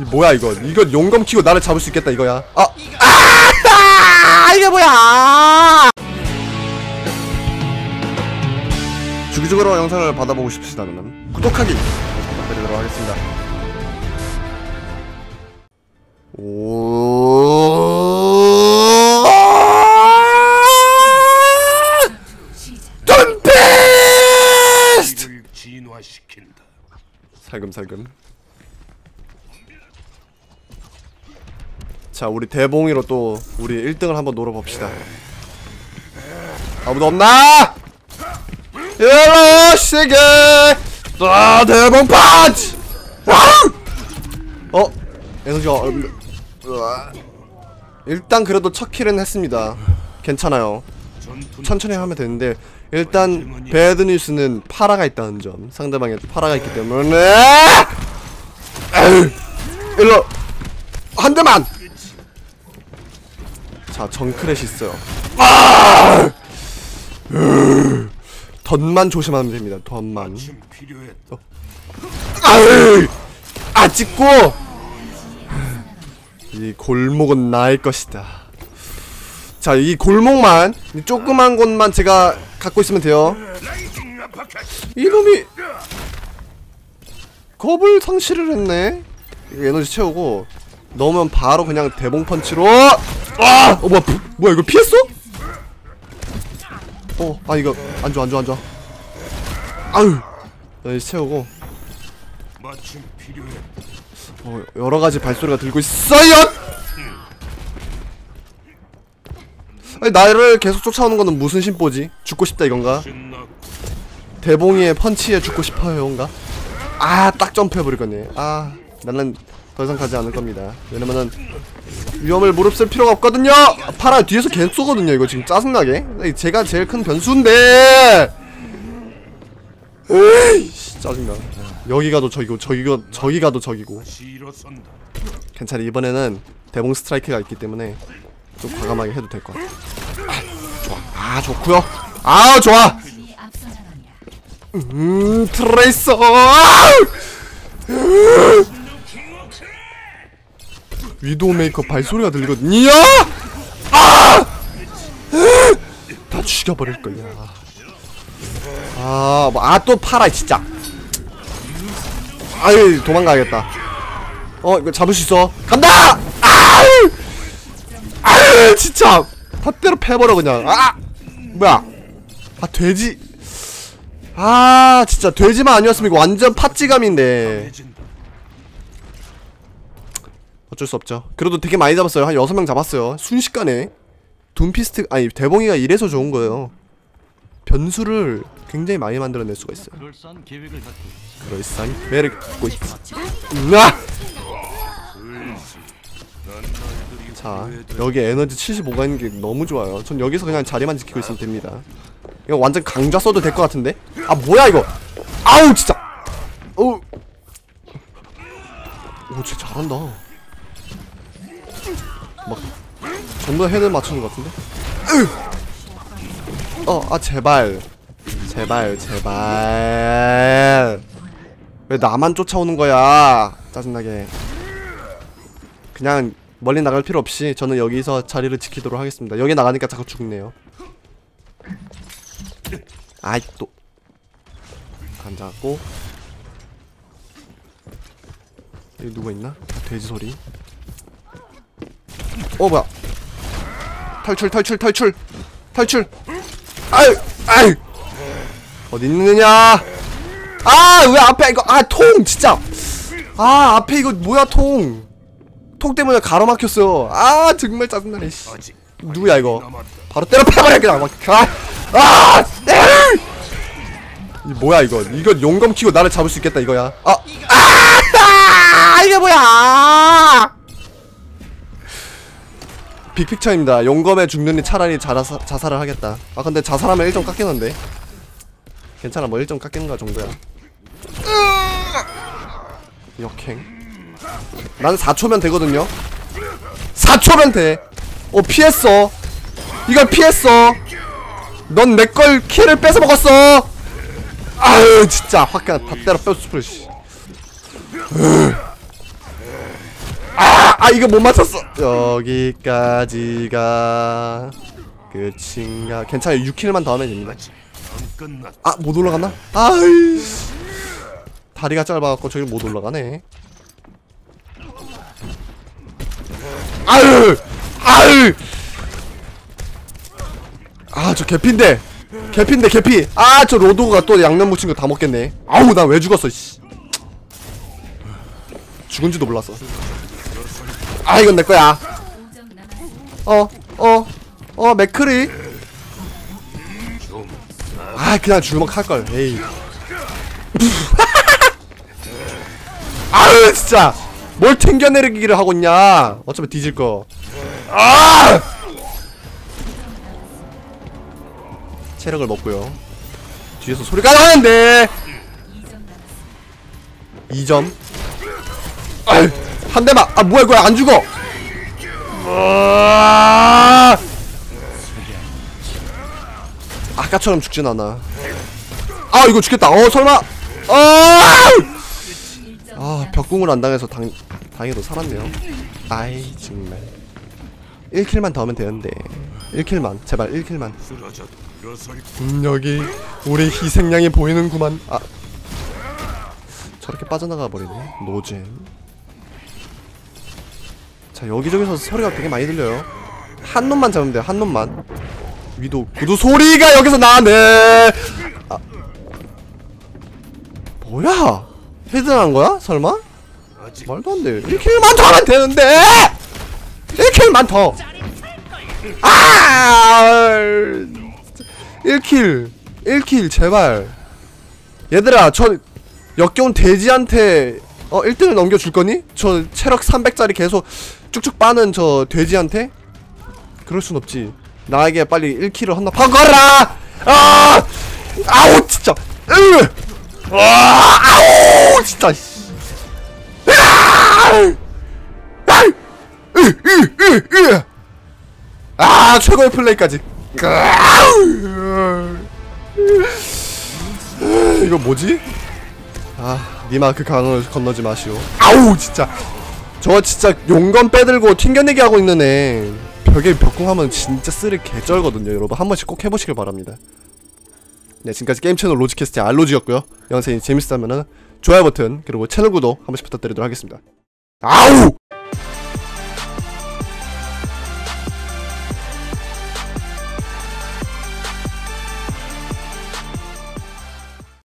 이 뭐야 이거 이거 용검 키고 나를 잡을 수 있겠다 이거야 아! 아! 이게 뭐야 주기적으로 영상을 받아보고 싶으시다면 구독하기 부탁드리도록 하겠습니다 오 진화시킨다. 살금살금 자 우리 대봉이로 또 우리 1등을 한번 노려봅시다. 아무도 없나? 일로 시계! 아 대봉 와우! 어? 없- 으아. 일단 그래도 첫 킬은 했습니다. 괜찮아요. 천천히 하면 되는데 일단 배드 뉴스는 파라가 있다는 점. 상대방에 파라가 있기 때문에. 에휴, 일로! 한 대만 자 정크렛이 있어요 아! 으, 덧만 조심하면 됩니다 좀 필요했다. 아유, 아 찍고 이 골목은 나의 것이다. 자, 이 골목만 이 조그만 곳만 제가 갖고 있으면 돼요. 이놈이 겁을 상실을 했네. 에너지 채우고 넣으면 바로 그냥 대봉 펀치로 아! 어 뭐야 부- 뭐야 이거 피했어? 어, 아 이거 안 좋아 안 좋아 안 좋아. 아유, 에너지 채우고 마침 필요했다. 어, 여러 가지 발소리가 들고 있어요. 아니, 나를 계속 쫓아오는 거는 무슨 심보지? 죽고 싶다 이건가? 대봉이의 펀치에 죽고 싶어요인가? 아, 딱 점프해 버리겠네. 아, 나는 더 이상 가지 않을 겁니다. 왜냐면은 위험을 무릅쓸 필요가 없거든요. 파라 뒤에서 계속 쏘거든요. 이거 지금 짜증나게. 제가 제일 큰 변수인데. 에이, 짜증나. 여기 가도 저기고 저기 가 저기 가도 저기고. 괜찮아 이번에는 대봉 스트라이크가 있기 때문에 좀 과감하게 해도 될 것 같아 아, 좋아 아 좋구요 아 좋아 음 트레이서 위도우 메이커 발소리가 들리거든요? 아! 다 죽여버릴 거야 아아또 팔아 진짜. 아유 도망가야겠다. 어 이거 잡을 수 있어. 간다! 아유! 아유 진짜. 다 때려 패버려 그냥. 아! 뭐야? 아 돼지. 아 진짜 돼지만 아니었으면 이거 완전 팥찌감인데. 어쩔 수 없죠. 그래도 되게 많이 잡았어요. 한 6명 잡았어요. 순식간에 둠피스트 아니 대봉이가 이래서 좋은 거예요. 변수를 굉장히 많이 만들어낼 수가 있어요. 그럴싸한 계획을 갖고 있지 으아! 자 여기 에너지 75가 있는 게 너무 좋아요. 전 여기서 그냥 자리만 지키고 있으면 됩니다. 이거 완전 강좌 써도 될 것 같은데? 아 뭐야 이거? 아우 진짜! 어우! 오 진짜 잘한다 막 전부 다 헤드 맞추는 것 같은데? 어 아 제발. 제발 제발. 왜 나만 쫓아오는 거야? 짜증나게. 그냥 멀리 나갈 필요 없이 저는 여기서 자리를 지키도록 하겠습니다. 여기 나가니까 자꾸 죽네요. 아이 또. 앉아갖고? 여기 누가 있나? 돼지 소리 어 뭐야 탈출 탈출 탈출 탈출 아유 아유 어디 있느냐 아 왜 앞에 이거 아 통 진짜 아 앞에 이거 뭐야 통통 때문에 가로막혔어 아 정말 짜증나네 씨. 누구야 이거. 바로 때려 패버려 그냥 막 아! 아! 에이! 이 뭐야 이거 이거 용검 키고 나를 잡을 수 있겠다 이거야 아! 아! 이게 뭐야 빅픽처입니다. 용검에 죽느니 차라리 자사, 자살을 하겠다. 아 근데 자살하면 1점 깎이는데? 괜찮아 뭐 1점 깎이는 거 정도야. 역행. 난 4초면 되거든요. 4초면 돼 어 피했어. 이걸 피했어. 넌 내 걸 키를 뺏어 먹었어. 아유 진짜. 확 그냥 다 때려 뼈 스프를 씨아 이거 못 맞췄어. 여기까지가 끝인가? 괜찮아요 6킬만 더 하면 됩니다. 아 못 올라갔나? 아이. 다리가 짧아갖고 저기 못 올라가네. 아유! 아유! 아 저 개피인데. 개피인데 개피. 아 저 로도가 또 양념 묻힌 거 다 먹겠네. 아우 나 왜 죽었어 씨. 죽은지도 몰랐어 아 이건 내 거야. 어 어 어 맥크리. 좀아 그냥 주먹 할 걸. 에이. 아유 진짜. 뭘 튕겨내리기를 하고 있냐. 어차피 뒤질 거. 아! 체력을 먹고요. 뒤에서 소리가 나는데. 2점. 아유 한 대만 아 뭐야 이거 안 죽어? 아! 아까처럼 죽진 않아. 아 이거 죽겠다. 어 설마. 아! 아 벽궁을 안 당해서 당, 다행히도 살았네요. 아이 정말. 1킬만 더 하면 되는데. 1킬만 제발 1킬만. 쓰러져도 일어설 음 여기 우리 희생양이 보이는구만. 아. 저렇게 빠져나가 버리네. 노잼 자 여기저기서 소리가 되게 많이 들려요. 한 놈만 잡으면 돼요 한 놈만. 위도 구두 소리가 여기서 나네 아. 뭐야? 헤드한 거야? 설마? 말도 안돼. 1킬만 더 하면 되는데! 1킬만 더 아! 1킬 1킬 제발. 얘들아 저 역겨운 돼지한테 어 1등을 넘겨줄 거니? 저 체력 300짜리 계속 쭉쭉 빠는 저 돼지한테? 그럴 순 없지 나에게 빨리 1킬을 헌납하고 가라! 아! 아우 진짜 으! 아! 아우 진짜 씨. 아! 아! 아 최고의 플레이까지. 이거 뭐지? 아 니마 그 강을 건너지 마시오 아우 진짜 저 진짜 용건 빼들고 튕겨내기 하고 있는 애. 벽에 벽공하면 진짜 쓰레 개쩔거든요 여러분. 한 번씩 꼭 해보시길 바랍니다. 네 지금까지 게임 채널 로지캐스트의 알로지였고요. 영상이 재밌었다면은 좋아요 버튼 그리고 채널 구독 한 번씩 부탁드리도록 하겠습니다. 아우